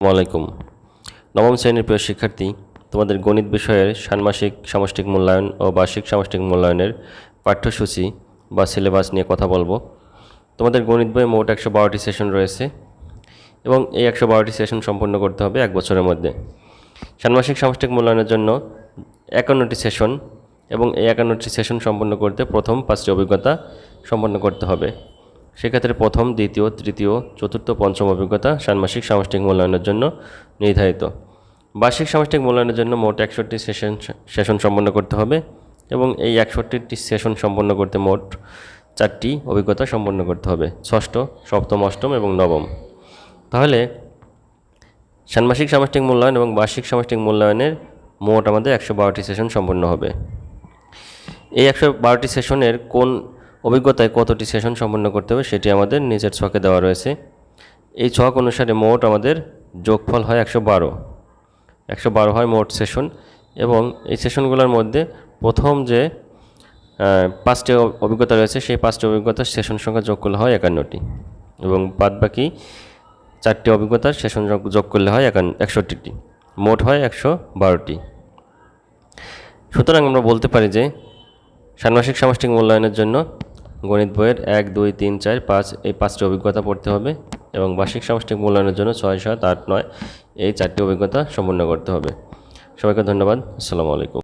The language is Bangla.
আসসালামু আলাইকুম। নবম শ্রেণির প্রিয় শিক্ষার্থী, তোমাদের গণিত বিষয়ের ষান্মাসিক সামষ্টিক মূল্যায়ন ও বার্ষিক সামষ্টিক মূল্যায়নের পাঠ্যসূচি বা সিলেবাস নিয়ে কথা বলব। তোমাদের গণিত বইয়ে মোট একশো বারোটি সেশন রয়েছে এবং এই একশো বারোটি সেশন সম্পন্ন করতে হবে এক বছরের মধ্যে। ষান্মাসিক সামষ্টিক মূল্যায়নের জন্য একান্নটি সেশন এবং এই একান্নটি সেশন সম্পন্ন করতে প্রথম পাঁচটি অভিজ্ঞতা সম্পন্ন করতে হবে। সেক্ষেত্রে প্রথম, দ্বিতীয়, তৃতীয়, চতুর্থ, পঞ্চম অভিজ্ঞতা ষান্মাসিক সামষ্টিক মূল্যায়নের জন্য নির্ধারিত। বার্ষিক সামষ্টিক মূল্যায়নের জন্য মোট একষট্টি সেশন সেশন সম্পন্ন করতে হবে এবং এই একষট্টিটি সেশন সম্পন্ন করতে মোট চারটি অভিজ্ঞতা সম্পন্ন করতে হবে, ষষ্ঠ, সপ্তম, অষ্টম এবং নবম। তাহলে ষান্মাসিক সামষ্টিক মূল্যায়ন এবং বার্ষিক সামষ্টিক মূল্যায়নের মোট আমাদের একশো বারোটি সেশন সম্পন্ন হবে। এই একশো বারোটি সেশনের কোন অভিজ্ঞতায় কতটি সেশন সম্পন্ন করতে হবে সেটি আমাদের নিচের ছকে দেওয়া রয়েছে। এই ছক অনুসারে মোট আমাদের যোগফল হয় একশো বারো। একশো বারো হয় মোট সেশন এবং এই সেশনগুলোর মধ্যে প্রথম যে পাঁচটি অভিজ্ঞতা রয়েছে সেই পাঁচটি অভিজ্ঞতার সেশন সংখ্যা যোগ করলে হয় একান্নটি এবং বাদ বাকি চারটি অভিজ্ঞতার সেশন যোগ- করলে হয় একান্ন একষট্টিটি। মোট হয় একশো বারোটি। সুতরাং আমরা বলতে পারি যে ষান্মাসিক সামষ্টিক মূল্যায়নের জন্য গণিত বইয়ের এক, দুই, তিন, চার, পাঁচ, এই পাঁচটি অভিজ্ঞতা পড়তে হবে এবং বার্ষিক সামষ্টিক মূল্যায়নের জন্য ছয়, সাত, আট, নয়, এই চারটি অভিজ্ঞতা সম্পন্ন করতে হবে। সবাইকে ধন্যবাদ। আসসালামু আলাইকুম।